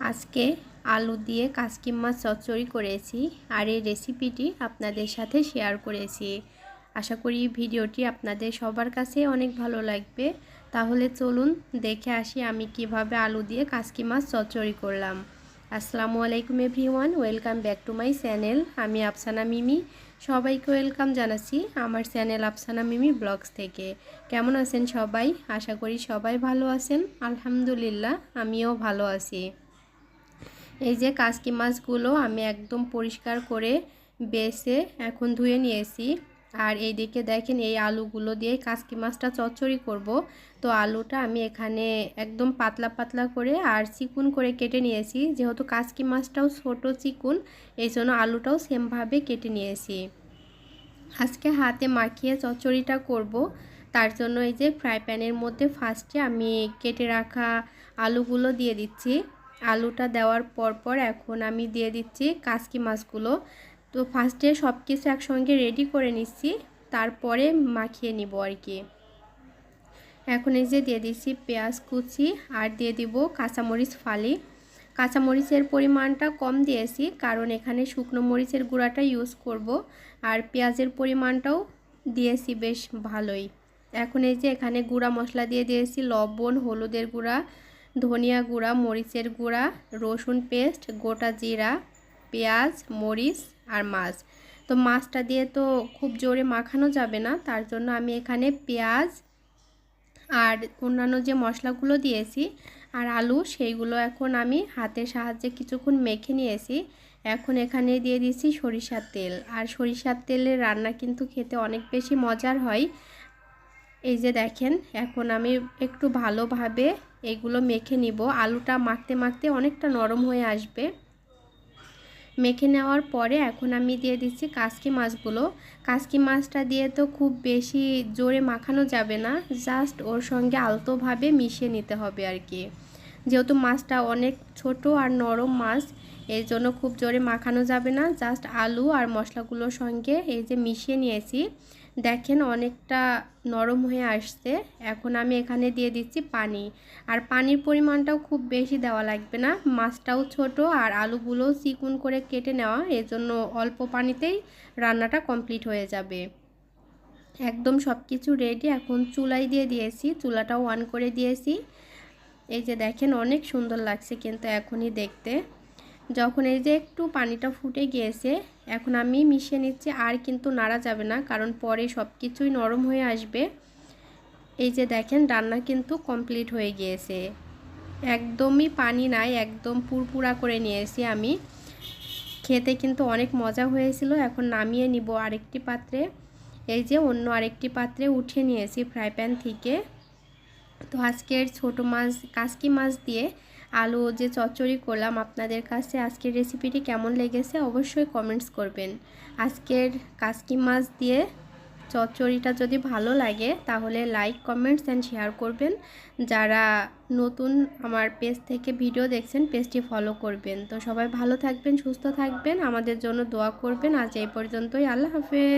আজকে আলু দিয়ে কাসকিম মাছ চচ্চড়ি করেছি আর এই রেসিপিটি আপনাদের সাথে শেয়ার করেছি। আশা করি ভিডিওটি আপনাদের সবার কাছে অনেক ভালো লাগবে। তাহলে চলুন দেখে আসি আমি কীভাবে আলু দিয়ে কাসকি মাছ চচ্চড়ি করলাম। আসসালামু আলাইকুম everyone, welcome back to my channel. আমি আফসানা মিমি। সবাইকে ওয়েলকাম জানাচ্ছি আমার চ্যানেল আফসানা মিমি ব্লগস থেকে। কেমন আছেন সবাই? আশা করি সবাই ভালো আছেন। আলহামদুলিল্লাহ, আমিও ভালো আছি। এই যে কাসকি মাছগুলো আমি একদম পরিষ্কার করে বেছে এখন ধুয়ে নিয়েছি। আর এই দিকে দেখেন এই আলুগুলো দিয়ে কাসকি মাছটা চচ্চড়ি করব। তো আলুটা আমি এখানে একদম পাতলা পাতলা করে আর চিকুন করে কেটে নিয়েছি। যেহেতু কাসকি মাছটাও ছোট চিকুন, এই জন্য আলুটাও সেমভাবে কেটে নিয়েছি। আজকে হাতে মাখিয়ে চচ্চড়িটা করব। তার জন্য এই যে ফ্রাই প্যানের মধ্যে ফার্স্টে আমি কেটে রাখা আলুগুলো দিয়ে দিচ্ছি। আলুটা দেওয়ার পর পর এখন আমি দিয়ে দিচ্ছি কাসকি মাছগুলো। তো ফার্স্টে সব কিছু একসঙ্গে রেডি করে নিচ্ছি, তারপরে মাখিয়ে নিব আর কি এখন এই যে দিয়ে দিচ্ছি পেঁয়াজ কুচি আর দিয়ে দিব কাঁচামরিচ ফালি। কাঁচামরিচের পরিমাণটা কম দিয়েছি, কারণ এখানে শুকনো মরিচের গুঁড়াটা ইউজ করব, আর পেঁয়াজের পরিমাণটাও দিয়েছি বেশ ভালোই। এখন এই যে এখানে গুঁড়া মশলা দিয়ে দিয়েছি, লবণ, হলুদের গুঁড়া ধনিয়া গুঁড়া, মরিচের গুঁড়া, রসুন পেস্ট, গোটা জিরা, পেঁয়াজ, মরিচ আর মাছ। তো মাছটা দিয়ে তো খুব জোরে মাখানো যাবে না, তার জন্য আমি এখানে পেঁয়াজ আর অন্যান্য যে মশলাগুলো দিয়েছি আর আলু, সেইগুলো এখন আমি হাতের সাহায্যে কিছুক্ষণ মেখে নিয়েছি। এখন এখানে দিয়ে দিয়েছি সরিষার তেল। আর সরিষার তেলের রান্না কিন্তু খেতে অনেক বেশি মজার হয়। এই যে দেখেন, এখন আমি একটু ভালোভাবে এগুলো মেখে নিব। আলুটা মাখতে মাখতে অনেকটা নরম হয়ে আসবে। মেখে নেওয়ার পরে এখন আমি দিয়ে দিচ্ছি কাসকি মাছগুলো। কাসকি মাছটা দিয়ে তো খুব বেশি জোরে মাখানো যাবে না, জাস্ট ওর সঙ্গে আলতোভাবে মিশিয়ে নিতে হবে আর কি। যেহেতু মাছটা অনেক ছোট আর নরম মাছ এই জন্য খুব জোরে মাখানো যাবে না। জাস্ট আলু আর মশলাগুলোর সঙ্গে এই যে মিশিয়ে নিয়েছি। দেখেন অনেকটা নরম হয়ে আসছে। এখন আমি এখানে দিয়ে দিচ্ছি পানি। আর পানির পরিমাণটাও খুব বেশি দেওয়া লাগবে না। মাছটাও ছোট আর আলুগুলোও চিকুন করে কেটে নেওয়া এজন্য অল্প পানিতেই রান্নাটা কমপ্লিট হয়ে যাবে। একদম সব কিছু রেডি এখন চুলাই দিয়ে দিয়েছি। চুলাটাও অন করে দিয়েছি। এই যে দেখেন, অনেক সুন্দর লাগছে কিন্তু এখনই দেখতে। যখন এই যে একটু পানিটা ফুটে গিয়েছে, এখন আমি মিশিয়ে নিচ্ছি, আর কিন্তু নাড়া যাবে না, কারণ পরে সব কিছুই নরম হয়ে আসবে। এই যে দেখেন, রান্না কিন্তু কমপ্লিট হয়ে গিয়েছে। একদমই পানি নাই, একদম পুরপুরা করে নিয়েছি আমি। খেতে কিন্তু অনেক মজা হয়েছিল, এখন নামিয়ে নিব আরেকটি পাত্রে। এই যে অন্য আরেকটি পাত্রে উঠিয়ে নিয়েছি ফ্রাই প্যান থেকে। তো আজকের ছোট মাছ, কাসকি মাছ দিয়ে আলু যে চচ্চড়ি করলাম আপনাদের কাছে, আজকের রেসিপিটি কেমন লেগেছে অবশ্যই কমেন্টস করবেন। আজকের কাসকি মাছ দিয়ে চচ্চড়িটা যদি ভালো লাগে, তাহলে লাইক কমেন্টস অ্যান্ড শেয়ার করবেন। যারা নতুন আমার পেজ থেকে ভিডিও দেখছেন পেজটি ফলো করবেন। তো সবাই ভালো থাকবেন, সুস্থ থাকবেন, আমাদের জন্য দোয়া করবেন। আজ এই পর্যন্তই, আল্লাহ হাফেজ।